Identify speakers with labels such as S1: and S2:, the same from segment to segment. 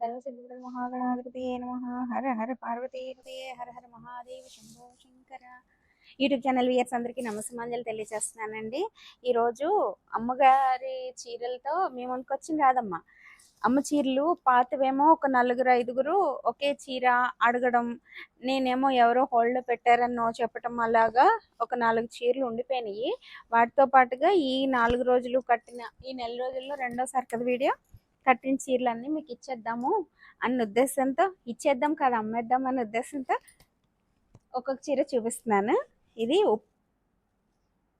S1: ధనసిద్ధి మహాగణాధిపతి నమ హర హర పార్వతీ హర హర మహాదేవ శంభో శంకర యూట్యూబ్ ఛానల్ వియర్స్ అందరికీ నమస్కారాలు తెలియజేస్తున్నానండి. ఈరోజు అమ్మగారి చీరలతో మేము వండుకొచ్చింది రాదమ్మ అమ్మ చీరలు పాతవేమో ఒక నలుగురు ఐదుగురు ఒకే చీర అడగడం నేనేమో ఎవరో హోల్డ్ పెట్టారన్నో చెప్పటం అలాగా ఒక నాలుగు చీరలు ఉండిపోయినాయి. వాటితో పాటుగా ఈ నాలుగు రోజులు కట్టిన ఈ నెల రోజుల్లో రెండోసారి కదా వీడియో? కట్టిన చీరలన్నీ మీకు ఇచ్చేద్దాము అన్న ఉద్దేశంతో ఇచ్చేద్దాం కాదు అమ్మేద్దాం అన్న ఉద్దేశంతో ఒక్కొక్క చీర చూపిస్తున్నాను. ఇది ఉప్-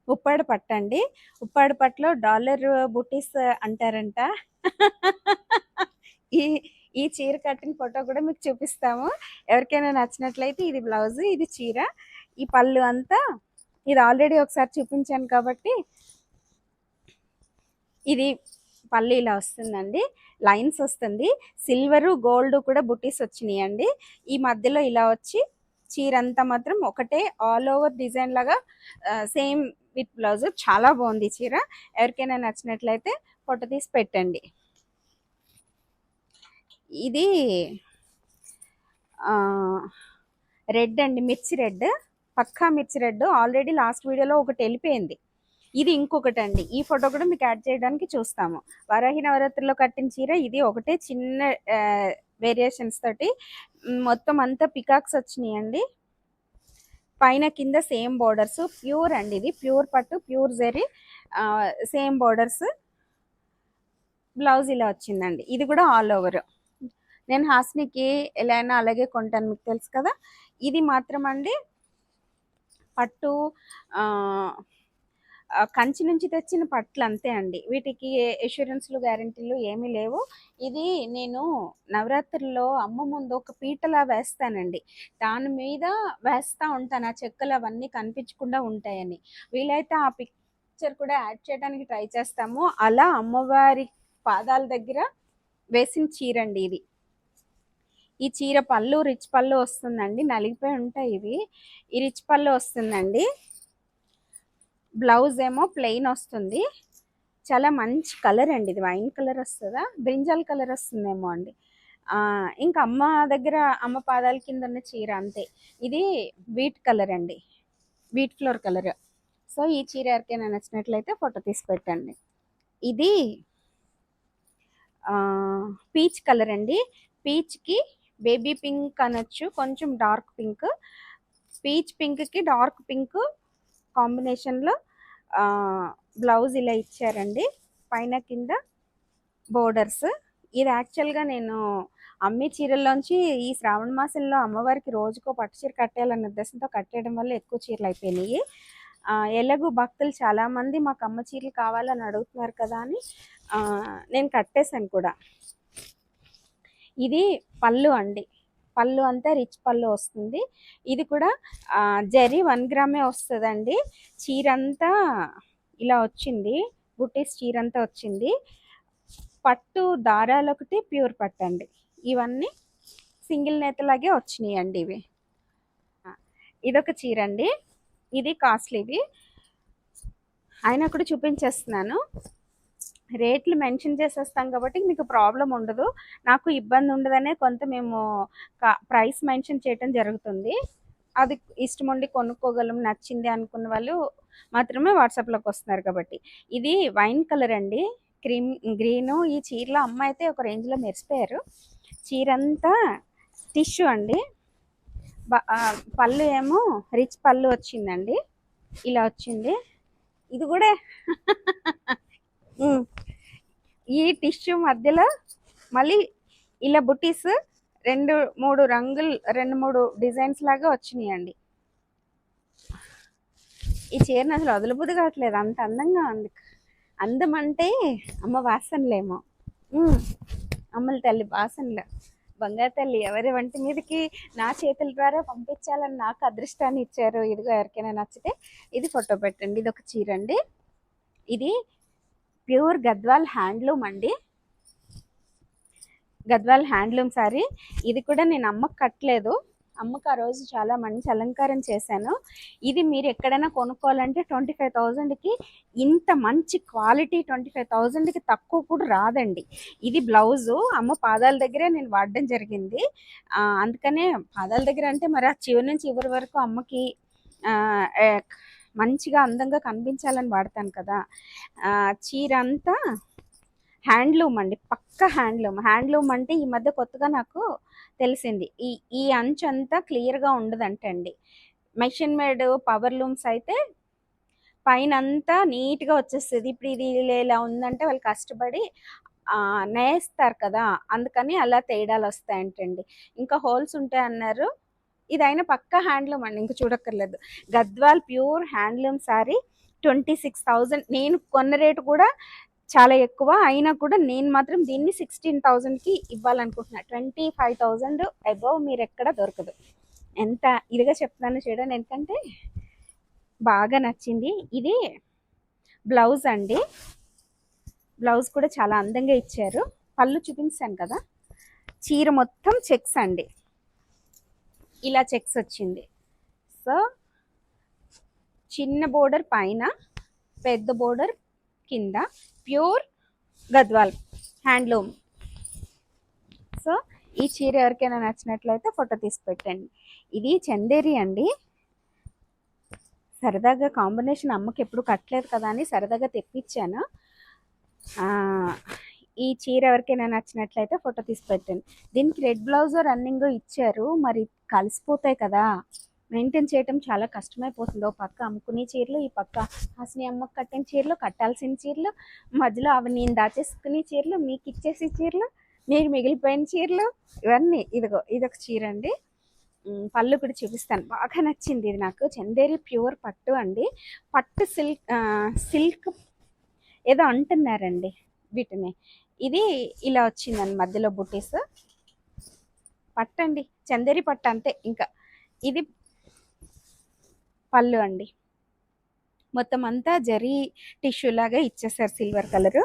S1: ఉప్పాడ పట్టు అండి. ఉప్పాడ పట్టులో డాలర్ బుటీస్ అంటారంట. ఈ ఈ చీర కట్టిన ఫోటో కూడా మీకు చూపిస్తాము. ఎవరికైనా నచ్చినట్లయితే ఇది బ్లౌజ్ ఇది చీర. ఈ పళ్ళు అంతా ఇది ఆల్రెడీ ఒకసారి చూపించాను కాబట్టి ఇది పళ్ళు ఇలా వస్తుందండి. లైన్స్ వస్తుంది. సిల్వరు గోల్డ్ కూడా బుటీస్ అండి ఈ మధ్యలో ఇలా వచ్చి చీర అంతా మాత్రం ఒకటే ఆల్ ఓవర్ డిజైన్ లాగా సేమ్ విత్ బ్లౌజ్. చాలా బాగుంది చీర. ఎవరికైనా నచ్చినట్లయితే ఫోటో తీసి పెట్టండి. ఇది రెడ్ అండి. మిర్చి రెడ్. పక్కా మిర్చి రెడ్. ఆల్రెడీ లాస్ట్ వీడియోలో ఒకటి వెళ్ళిపోయింది. ఇది ఇంకొకటి అండి ఈ ఫోటో కూడా మీకు యాడ్ చేయడానికి చూస్తాము. వరాహి నవరాత్రిలో కట్టిన చీర ఇది ఒకటే చిన్న వేరియేషన్స్ తోటి. మొత్తం అంతా పికాక్స్ వచ్చినాయండి. పైన కింద సేమ్ బోర్డర్స్ ప్యూర్ అండి ఇది. ప్యూర్ పట్టు pure zari same borders blouse ఇలా వచ్చిందండి. ఇది కూడా ఆల్ ఓవర్. నేను హాస్నికి ఎలా అయినా అలాగే కొంటాను మీకు తెలుసు కదా. ఇది మాత్రం అండి పట్టు కంచి నుంచి తెచ్చిన పట్లు అంతే అండి. వీటికి ఎష్యూరెన్స్లు గ్యారంటీలు ఏమీ లేవు. ఇది నేను నవరాత్రుల్లో అమ్మ ముందు ఒక పీటలా వేస్తానండి. దాని మీద వేస్తూ ఉంటాను. ఆ చెక్కలు అవన్నీ కనిపించకుండా ఉంటాయని. వీలైతే ఆ పిక్చర్ కూడా యాడ్ చేయడానికి ట్రై చేస్తాము. అలా అమ్మవారి పాదాల దగ్గర వేసిన చీర అండి ఇది. ఈ చీర పళ్ళు రిచ్ పళ్ళు వస్తుందండి. నలిగిపోయి ఉంటాయి ఇవి. ఈ రిచ్ పళ్ళు వస్తుందండి. బ్లౌజ్ ఏమో ప్లెయిన్ వస్తుంది. చాలా మంచి కలర్ అండి ఇది. వైన్ కలర్ వస్తుందా? బ్రింజాల్ కలర్ వస్తుందేమో అండి. ఇంకా అమ్మ దగ్గర అమ్మ పాదాల కింద ఉన్న చీర అంతే. ఇది వీట్ కలర్ అండి. Wheat flour colour. సో ఈ చీర ఎవరికైనా నచ్చినట్లయితే ఫోటో తీసి పెట్టండి. ఇది పీచ్ కలర్ అండి. పీచ్కి బేబీ పింక్ అనొచ్చు. కొంచెం డార్క్ పింక్. పీచ్ పింక్కి డార్క్ పింక్. కాంబినేషన్లో బ్లౌజ్ ఇలా ఇచ్చారండి. పైన కింద బోర్డర్స్. ఇది యాక్చువల్గా నేను అమ్మి చీరల్లోంచి ఈ శ్రావణ మాసంలో అమ్మవారికి రోజుకో పట్టు చీర కట్టేయాలన్న ఉద్దేశంతో కట్టేయడం వల్ల ఎక్కువ చీరలు అయిపోయినాయి. ఎలాగూ భక్తులు చాలామంది మాకు అమ్మ చీరలు కావాలని అడుగుతున్నారు కదా అని నేను కట్టేశాను కూడా. ఇది పళ్ళు అండి. పళ్ళు అంతా రిచ్ పళ్ళు వస్తుంది. ఇది కూడా జరీ వన్ గ్రామే వస్తుందండి. చీర అంతా ఇలా వచ్చింది. బుటీస్ చీర అంతా వచ్చింది. పట్టు దారాలు ఒకటి ప్యూర్ పట్టు అండి. ఇవన్నీ సింగిల్ నేతలాగే వచ్చినాయి అండి ఇవి ఇదొక చీర అండి ఇది కాస్ట్లీవి అయినా కూడా చూపించేస్తున్నాను. రేట్లు మెన్షన్ చేసేస్తాం కాబట్టి మీకు ప్రాబ్లం ఉండదు. నాకు ఇబ్బంది ఉండదనే కొంత మేము ప్రైస్ మెన్షన్ చేయటం జరుగుతుంది. అది ఇష్టం ఉండి కొనుక్కోగలం నచ్చింది అనుకున్న వాళ్ళు మాత్రమే వాట్సాప్లోకి వస్తున్నారు కాబట్టి. ఇది వైన్ కలర్ అండి. క్రీమ్ గ్రీన్ ఈ చీరలో అమ్మ అయితే ఒక రేంజ్లో మెరిసిపోయారు. చీర అంతా టిష్యూ అండి. పళ్ళు ఏమో రిచ్ పళ్ళు వచ్చిందండి. ఇలా వచ్చింది. ఇది కూడా ఈ టిష్యూ మధ్యలో మళ్ళీ ఇలా బుటీస్ రెండు మూడు రంగులు రెండు మూడు డిజైన్స్ లాగా వచ్చినాయండి. ఈ చీరను అసలు వదలబుద్ధి కావట్లేదు. అంత అందంగా ఉంది. అందం అంటే అమ్మ వాసనలేమో. అమ్మల తల్లి వాసనలు. బంగారు తల్లి ఎవరి వంటి మీదకి నా చేతుల ద్వారా పంపించాలని నాకు అదృష్టాన్ని ఇచ్చారు. ఇదిగో ఎవరికైనా నచ్చితే ఇది ఫోటో పెట్టండి. ఇది ఒక చీర అండి. ఇది ప్యూర్ గద్వాల్ హ్యాండ్లూమ్ అండి. Gadwal handloom sari. ఇది కూడా నేను అమ్మకు కట్టలేదు. అమ్మకు ఆ రోజు చాలా మంచి అలంకారం చేశాను. ఇది మీరు ఎక్కడైనా కొనుక్కోవాలంటే ట్వంటీ ఫైవ్ థౌజండ్కి ఇంత మంచి క్వాలిటీ ట్వంటీ ఫైవ్ థౌజండ్కి తక్కువ కూడా రాదండి. ఇది బ్లౌజు. అమ్మ పాదాల దగ్గరే నేను వాడడం జరిగింది. అందుకనే పాదాల దగ్గర అంటే మరి ఆ చివరి నుంచి చివరి వరకు అమ్మకి మంచిగా అందంగా కనిపించాలని వాడతాను కదా. చీర అంతా హ్యాండ్లూమ్ అండి పక్క హ్యాండ్లూమ్. హ్యాండ్లూమ్ అంటే ఈ మధ్య కొత్తగా నాకు తెలిసింది. ఈ ఈ అంచు అంతా క్లియర్గా ఉండదంటండి మెషిన్ మేడ్ పవర్ లూమ్స్ అయితే పైన అంతా నీట్గా వచ్చేస్తుంది. ఇప్పుడు ఇది ఇలా ఉందంటే వాళ్ళు కష్టపడి నేస్తారు కదా. అందుకని అలా తేడాలు వస్తాయంటండి. ఇంకా హోల్స్ ఉంటాయన్నారు. ఇది ఇదైనా పక్క హ్యాండ్లూమ్ అండి ఇంక చూడక్కర్లేదు. Gadwal pure handloom sari twenty six thousand. నేను కొన్న రేటు కూడా చాలా ఎక్కువ అయినా కూడా నేను మాత్రం దీన్ని సిక్స్టీన్ థౌజండ్కి ఇవ్వాలనుకుంటున్నా. ట్వంటీ ఫైవ్ థౌజండ్ అబవ్ మీరు ఎక్కడ దొరకదు. ఎంత ఇదిగా చెప్తాను చూడండి ఎందుకంటే బాగా నచ్చింది. ఇది బ్లౌజ్ అండి. బ్లౌజ్ కూడా చాలా అందంగా ఇచ్చారు. పళ్ళు చూపించాను కదా. చీర మొత్తం చెక్స్ అండి. ఇలా చెక్స్ వచ్చింది. సో చిన్న బోర్డర్ పైన పెద్ద బోర్డర్ కింద ప్యూర్ గద్వాల్ హ్యాండ్లూమ్ సో ఈ చీర ఎవరికైనా నచ్చినట్లయితే ఫోటో తీసి పెట్టండి. ఇది చందేరి అండి. సరదాగా కాంబినేషన్ అమ్మకి ఎప్పుడు కట్టలేదు కదా అని సరదాగా తెప్పించాను. ఈ చీర ఎవరికైనా నచ్చినట్లయితే ఫోటో తీసి పెట్టండి. దీనికి రెడ్ బ్లౌజ్ రన్నింగ్ ఇచ్చారు. మరి కలిసిపోతాయి కదా. మెయింటైన్ చేయటం చాలా కష్టమైపోతుంది. ఓ పక్క అమ్ముకునే చీరలు ఈ పక్క హాసిని అమ్మకు కట్టిన చీరలు కట్టాల్సిన చీరలు మధ్యలో అవి నేను దాచేసుకునే చీరలు మీకు ఇచ్చేసే చీరలు మీరు మిగిలిపోయిన చీరలు ఇవన్నీ. ఇదిగో ఇదొక చీర అండి. పళ్ళు కూడా చూపిస్తాను. బాగా నచ్చింది ఇది నాకు. చందేరి ప్యూర్ పట్టు అండి. పట్టు సిల్క్ సిల్క్ ఏదో అంటున్నారండి వీటిని. ఇది ఇలా వచ్చిందండి మధ్యలో బుటీస్. పట్టు అండి చందేరి పట్టు అంతే ఇంకా. ఇది పళ్ళు అండి. మొత్తం అంతా జరీ టిష్యూ లాగా ఇచ్చేసారు సిల్వర్ కలరు.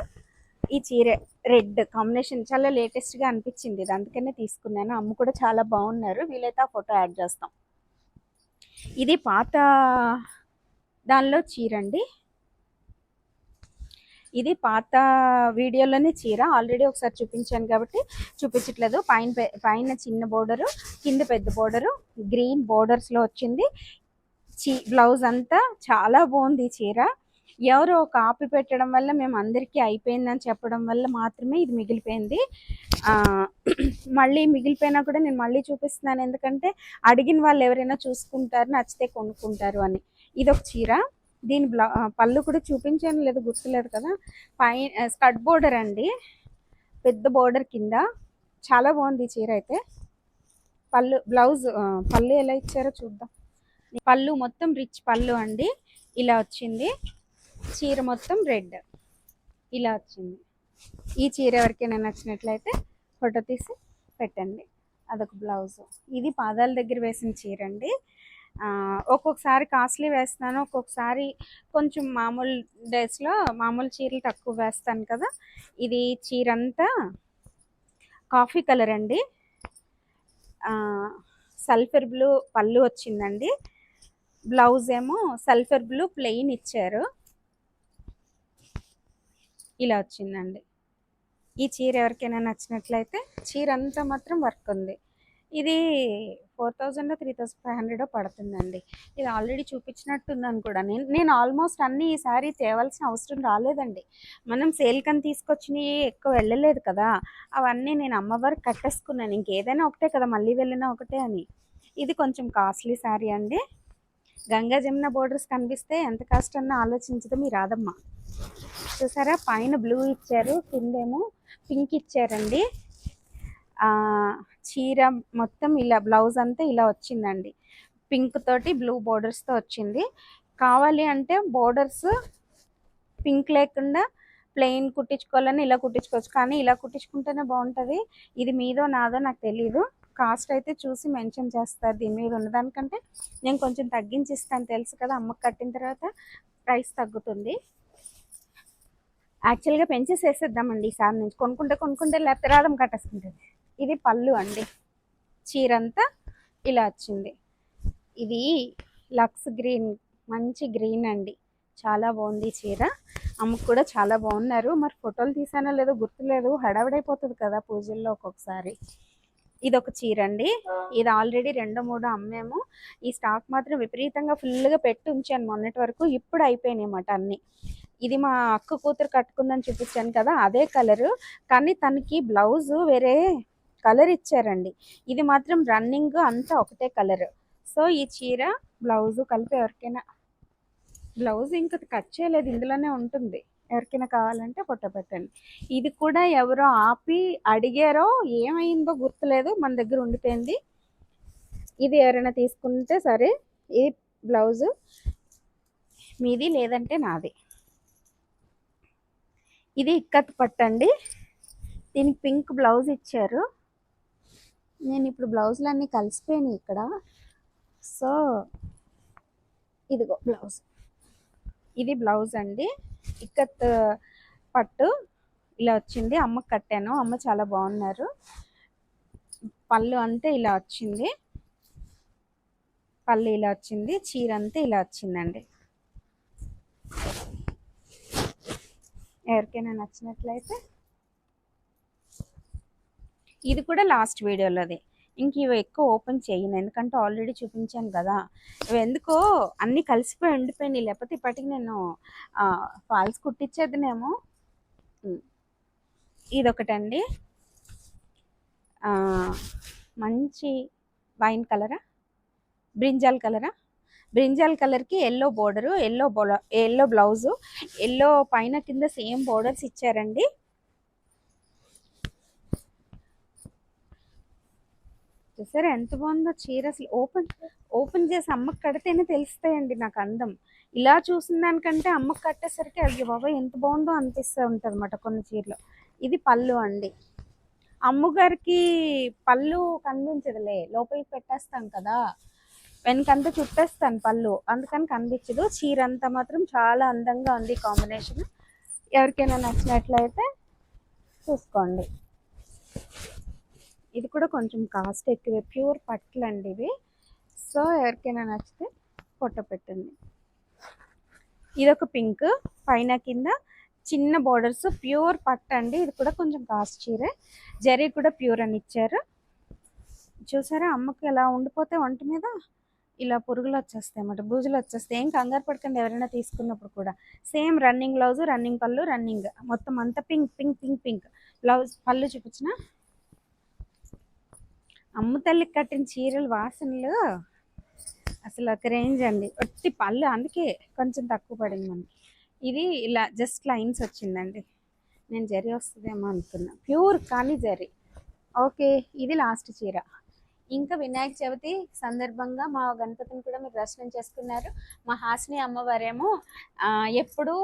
S1: ఈ చీర రెడ్ కాంబినేషన్ చాలా లేటెస్ట్గా అనిపించింది. ఇది అందుకనే తీసుకున్నాను. అమ్మ కూడా చాలా బాగున్నారు. వీలైతే ఆ ఫోటో యాడ్ చేస్తాం. ఇది పాత దానిలో చీర అండి. ఇది పాత వీడియోలోనే చీర. ఆల్రెడీ ఒకసారి చూపించాను కాబట్టి చూపించట్లేదు. పైన పె- పైన చిన్న బోర్డరు కింద పెద్ద బోర్డరు గ్రీన్ బోర్డర్స్లో వచ్చింది. చీ బ్లౌజ్ అంతా చాలా బాగుంది చీర. ఎవరో కాపీ పెట్టడం వల్ల మేము అందరికీ అయిపోయిందని చెప్పడం వల్ల మాత్రమే ఇది మిగిలిపోయింది. మళ్ళీ మిగిలిపోయినా కూడా నేను మళ్ళీ చూపిస్తున్నాను. ఎందుకంటే అడిగిన వాళ్ళు ఎవరైనా చూసుకుంటారు నచ్చితే కొనుక్కుంటారు అని. ఇదొక చీర. దీని బ్లౌ పళ్ళు కూడా చూపించాను లేదు గుర్తులేదు కదా. పై స్కర్ట్ బోర్డర్ అండి. పెద్ద బోర్డర్ కింద. చాలా బాగుంది చీర అయితే. పళ్ళు బ్లౌజ్ పళ్ళు ఎలా ఇచ్చారో చూద్దాం. పళ్ళు మొత్తం రిచ్ పళ్ళు అండి. ఇలా వచ్చింది. చీర మొత్తం రెడ్. ఇలా వచ్చింది. ఈ చీర ఎవరికైనా నచ్చినట్లయితే ఫోటో తీసి పెట్టండి. అదొక బ్లౌజ్. ఇది పాదాల దగ్గర వేసిన చీర అండి. ఒక్కొక్కసారి కాస్ట్లీ వేస్తాను ఒక్కొక్కసారి కొంచెం మామూలు డేస్లో మామూలు చీరలు తక్కువ వేస్తాను కదా. ఇది చీర అంతా కాఫీ కలర్ అండి. సల్ఫర్ బ్లూ పళ్ళు వచ్చిందండి. బ్లౌజ్ ఏమో సల్ఫర్ బ్లూ ప్లెయిన్ ఇచ్చారు. ఇలా వచ్చిందండి. ఈ చీర ఎవరికైనా నచ్చినట్లయితే చీర అంతా మాత్రం వర్క్ ఉంది. ఇది four thousand three thousand five hundred పడుతుందండి. ఇది ఆల్రెడీ చూపించినట్టున్నాను కూడా. నేను నేను ఆల్మోస్ట్ అన్ని ఈ సారీ తేవాల్సిన అవసరం రాలేదండి. మనం సేల్ కని తీసుకొచ్చినవి ఎక్కువ వెళ్ళలేదు కదా. అవన్నీ నేను అమ్మవారికి కట్టేసుకున్నాను. ఇంకేదైనా ఒకటే కదా మళ్ళీ వెళ్ళినా ఒకటే అని. ఇది కొంచెం కాస్ట్లీ శారీ అండి. గంగా జమున బోర్డర్స్ కనిపిస్తే ఎంత కాస్ట్ అన్నా ఆలోచించదు మీ రాదమ్మ. చూసారా? పైన బ్లూ ఇచ్చారు కిందేమో పింక్ ఇచ్చారండి. చీర మొత్తం ఇలా బ్లౌజ్ అంతా ఇలా వచ్చిందండి. పింక్ తోటి బ్లూ బోర్డర్స్తో వచ్చింది. కావాలి అంటే బోర్డర్స్ పింక్ లేకుండా ప్లెయిన్ కుట్టించుకోవాలని ఇలా కుట్టించుకోవచ్చు. కానీ ఇలా కుట్టించుకుంటేనే బాగుంటుంది. ఇది మీదో నాదో నాకు తెలియదు కాస్ట్ అయితే చూసి మెన్షన్ చేస్తారు దీని మీద ఉన్నదానికంటే నేను కొంచెం తగ్గించి ఇస్తాను తెలుసు కదా అమ్మకు కట్టిన తర్వాత ప్రైస్ తగ్గుతుంది. యాక్చువల్గా పెంచేసేసేద్దామండి ఈసారి నుంచి. కొనుక్కుంటే కొనుక్కుంటే లేకపోతే రాదం కట్టేసుకుంటుంది. ఇది పళ్ళు అండి. చీర అంతా ఇలా వచ్చింది. ఇది లక్స్ గ్రీన్ మంచి గ్రీన్ అండి. చాలా బాగుంది చీర. అమ్మకు కూడా చాలా బాగున్నారు. మరి ఫోటోలు తీసానో లేదో గుర్తులేదు. హడావిడైపోతుంది కదా పూజల్లో ఒక్కొక్కసారి. ఇది ఒక చీర అండి. ఇది ఆల్రెడీ రెండు మూడో అమ్మాము. ఈ స్టాక్ మాత్రం విపరీతంగా ఫుల్గా పెట్టి ఉంచాను మొన్నటి వరకు. ఇప్పుడు అయిపోయినాయి అన్నమాట అన్ని. ఇది మా అక్క కూతురు కట్టుకుందని చూపించాను కదా అదే కలరు. కానీ తనకి బ్లౌజు వేరే కలర్ ఇచ్చారండి. ఇది మాత్రం రన్నింగ్ అంతా ఒకటే కలర్. సో ఈ చీర బ్లౌజ్ కలిపి ఎవరికైనా బ్లౌజ్ ఇంకా కట్ చేయలేదు ఇందులోనే ఉంటుంది. ఎవరికైనా కావాలంటే ఫోటో పెట్టండి. ఇది కూడా ఎవరో ఆపి అడిగారో ఏమైందో గుర్తులేదు మన దగ్గర ఉండిపోయింది. ఇది ఎవరైనా తీసుకుంటే సరే ఈ బ్లౌజు మీది లేదంటే నాది. ఇది ఇక్కత్ పట్టండి. దీనికి పింక్ బ్లౌజ్ ఇచ్చారు. నేను ఇప్పుడు బ్లౌజులు అన్నీ కలిసిపోయినాయి ఇక్కడ. సో ఇదిగో బ్లౌజ్. ఇది బ్లౌజ్ అండి. ఇక్కత్ పట్టు ఇలా వచ్చింది. అమ్మకు కట్టాను. అమ్మ చాలా బాగున్నారు. పళ్ళు అంతే ఇలా వచ్చింది. పళ్ళు ఇలా వచ్చింది. చీర అంతా ఇలా వచ్చిందండి. ఎవరికైనా నచ్చినట్లయితే ఇది కూడా లాస్ట్ వీడియోలోది. ఇంక ఇవి ఎక్కువ ఓపెన్ చేయను. ఎందుకంటే ఆల్రెడీ చూపించాను కదా. ఇవి ఎందుకో అన్నీ కలిసిపోయి ఉండిపోయినాయి. లేకపోతే ఇప్పటికి నేను ఫాల్స్ కుట్టించేదినేమో. ఇదొకటండి. మంచి వైన్ కలరా? బ్రింజాల్ కలరా? బ్రింజాల్ కలర్కి ఎల్లో బోర్డరు ఎల్లో బోల ఎల్లో బ్లౌజు ఎల్లో పైన కింద సేమ్ బోర్డర్స్ ఇచ్చారండి. చూసారు ఎంత బాగుందో చీర అసలు ఓపెన్ ఓపెన్ చేసి అమ్మకి కడితేనే తెలుస్తాయండి నాకు అందం. ఇలా చూసిన దానికంటే అమ్మకి కట్టేసరికి అయ్యో బాబా ఎంత బాగుందో అనిపిస్తూ ఉంటుంది అనమాట కొన్ని చీరలు. ఇది పళ్ళు అండి. అమ్మగారికి పళ్ళు కనిపించదులే లోపలికి పెట్టేస్తాం కదా. వెనకంతా చుట్టేస్తాను పళ్ళు అందుకని కనిపించదు. చీర అంతా మాత్రం చాలా అందంగా ఉంది కాంబినేషన్. ఎవరికైనా నచ్చినట్లయితే చూసుకోండి. ఇది కూడా కొంచెం కాస్ట్ ఎక్కువే ప్యూర్ పట్టలు అండి ఇవి. సో ఎవరికైనా నచ్చితే ఫోటో పెట్టండి. ఇది ఒక పింక్ పైన కింద చిన్న బోర్డర్స్ ప్యూర్ పట్టు అండి ఇది కూడా కొంచెం కాస్ట్ చీరే. జరీ కూడా ప్యూర్ అని ఇచ్చారు. చూసారా అమ్మకి ఎలా ఉండిపోతే వంట మీద ఇలా పురుగులు వచ్చేస్తాయి అన్నమాట బూజులు వచ్చేస్తాయి. ఏం కంగారు పడకండి ఎవరైనా తీసుకున్నప్పుడు కూడా. సేమ్ రన్నింగ్ బ్లౌజ్ రన్నింగ్ పళ్ళు రన్నింగ్. మొత్తం అంతా pink pink pink pink. Blouse పళ్ళు చూపించిన అమ్మ తల్లికి కట్టిన చీరల వాసనలు అసలు ఒక రేంజ్ అండి. ఒట్టి పళ్ళు అందుకే కొంచెం తక్కువ పడింది మనకి. ఇది ఇలా జస్ట్ లైన్స్ వచ్చిందండి. నేను జరి వస్తుందేమో అనుకున్నా. ప్యూర్ కానీ జరి. ఓకే ఇది లాస్ట్ చీర. ఇంకా వినాయక చవితి సందర్భంగా మా గణపతిని కూడా మీరు దర్శనం చేసుకున్నారు. మా హాసిని అమ్మవారేమో ఎప్పుడూ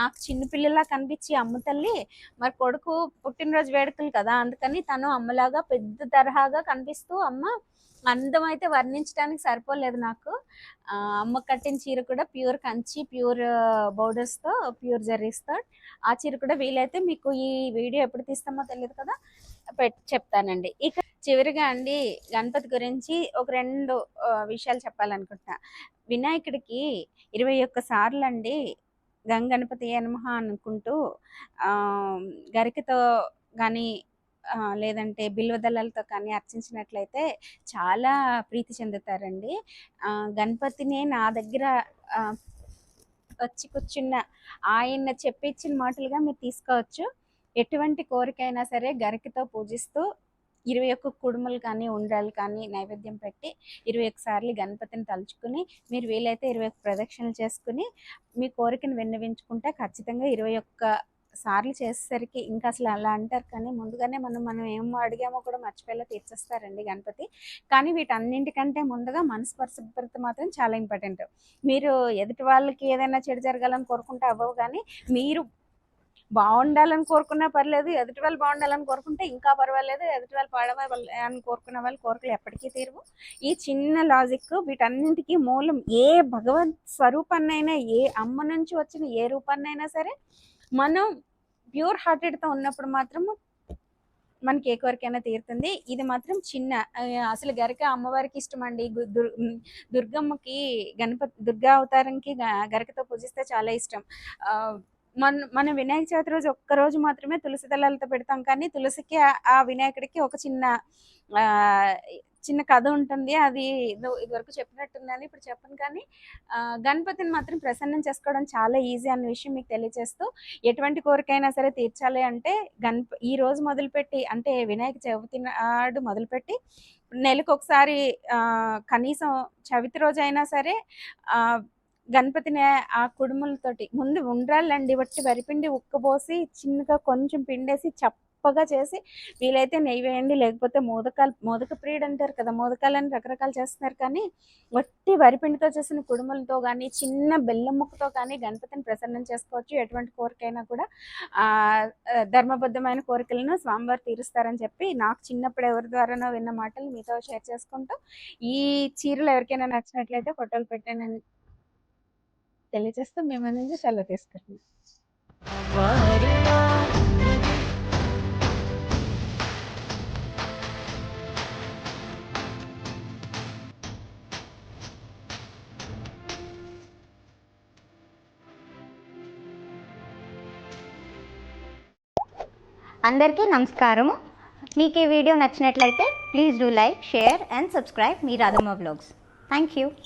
S1: నాకు చిన్నపిల్లలా కనిపించి అమ్మ తల్లి మరి కొడుకు పుట్టినరోజు వేడుకలు కదా అందుకని తను అమ్మలాగా పెద్ద తరహాగా కనిపిస్తూ అమ్మ అందం అయితే వర్ణించడానికి సరిపోలేదు నాకు. అమ్మ కట్టిన చీర కూడా ప్యూర్ కంచి ప్యూర్ బౌడర్స్తో ప్యూర్ జరీస్తో ఆ చీర కూడా వీలైతే మీకు ఈ వీడియో ఎప్పుడు తీస్తామో తెలియదు కదా పెట్ చెప్తానండి. ఇక చివరిగా అండి గణపతి గురించి ఒక రెండు విషయాలు చెప్పాలనుకుంటున్నా. వినాయకుడికి ఇరవై ఒక్క సార్లు అండి గంగణపతి నమః అనుకుంటూ గరికతో కానీ లేదంటే బిల్వదళాలతో కానీ అర్చించినట్లయితే చాలా ప్రీతి చెందుతారండి. గణపతినే నా దగ్గర వచ్చి కూర్చున్న ఆయన చెప్పించిన మాటలుగా మీరు తీసుకోవచ్చు. ఎటువంటి కోరికైనా సరే గరికతో పూజిస్తూ ఇరవై ఒక్క కుడుములు కానీ ఉండ్రాలు కానీ నైవేద్యం పెట్టి ఇరవై ఒకసార్లు సార్లు గణపతిని తలుచుకుని మీరు వీలైతే ఇరవై ఒక్క ప్రదక్షిణలు చేసుకుని మీ కోరికను విన్నవించుకుంటే ఖచ్చితంగా ఇరవై ఒక్క సార్లు చేసేసరికి ఇంకా అసలు అలా అంటారు కానీ ముందుగానే మనం మనం ఏం అడిగామో కూడా మర్చిపోయేలా తీర్చేస్తారండి గణపతి. కానీ వీటన్నింటికంటే ముందుగా మనసు పరిశుభ్రత మాత్రం చాలా ఇంపార్టెంట్. మీరు ఎదుటి వాళ్ళకి ఏదైనా చెడు జరగాలని కోరుకుంటే అవ్వవు కానీ మీరు బాగుండాలని కోరుకున్నా పర్లేదు ఎదుటి వాళ్ళు బాగుండాలని కోరుకుంటే ఇంకా పర్వాలేదు ఎదుటి వాళ్ళు పాడవాలి అని కోరుకున్న వాళ్ళు కోరికలు ఎప్పటికీ తీరువు. ఈ చిన్న లాజిక్ వీటన్నింటికి మూలం ఏ భగవత్ స్వరూపాన్నైనా ఏ అమ్మ నుంచి వచ్చిన ఏ రూపాన్నైనా సరే మనం ప్యూర్ హార్టెడ్తో ఉన్నప్పుడు మాత్రము మనకి ఏ కోరికైనా తీరుతుంది. ఇది మాత్రం చిన్న అసలు గరిక అమ్మవారికి ఇష్టం అండి దుర్గమ్మకి గణపతి దుర్గా అవతారంకి గరికతో పూజిస్తే చాలా ఇష్టం. మన మన వినాయక చవితి రోజు ఒక్క రోజు మాత్రమే తులసి దళాలతో పెడతాం. కానీ తులసికి ఆ- వినాయకుడికి ఒక చిన్న చిన్న కథ ఉంటుంది. అది ఇదివరకు చెప్పినట్టున్నాను ఇప్పుడు చెప్పను. కానీ గణపతిని మాత్రం ప్రసన్నం చేసుకోవడం చాలా ఈజీ అన్న విషయం మీకు తెలియజేస్తూ ఎటువంటి కోరికైనా సరే తీర్చాలి అంటే గణప ఈ రోజు మొదలుపెట్టి అంటే వినాయక చవితి నాడు మొదలుపెట్టి నెలకు ఒకసారి కనీసం చవితి రోజు అయినా సరే గణపతిని ఆ కుడుములతోటి ముందు ఉండాలండి వట్టి వరిపిండి ఉక్కబోసి చిన్నగా కొంచెం పిండేసి చప్పగా చేసి వీలైతే నెయ్యి వేయండి లేకపోతే మోదకాలు మోదక ప్రియుడు అంటారు కదా మోదకాలని రకరకాలు చేస్తున్నారు. కానీ వట్టి వరిపిండితో చేసిన కుడుములతో కానీ చిన్న బెల్లం ముక్కతో కానీ గణపతిని ప్రసన్నం చేసుకోవచ్చు. ఎటువంటి కోరికైనా కూడా ఆ, ధర్మబద్ధమైన కోరికలను స్వామివారు తీరుస్తారని చెప్పి నాకు చిన్నప్పుడు ఎవరి ద్వారానో విన్న మాటలు మీతో షేర్ చేసుకుంటూ ఈ చీరలు ఎవరికైనా నచ్చినట్లయితే ఫోటోలు పెట్టానని తెలియజేస్తూ మేము నుంచి సెలవు తీసుకుంటున్నాం.
S2: అందరికీ నమస్కారం. మీకు ఈ వీడియో నచ్చినట్లయితే please do like share and subscribe me Radhamma vlogs. Thank you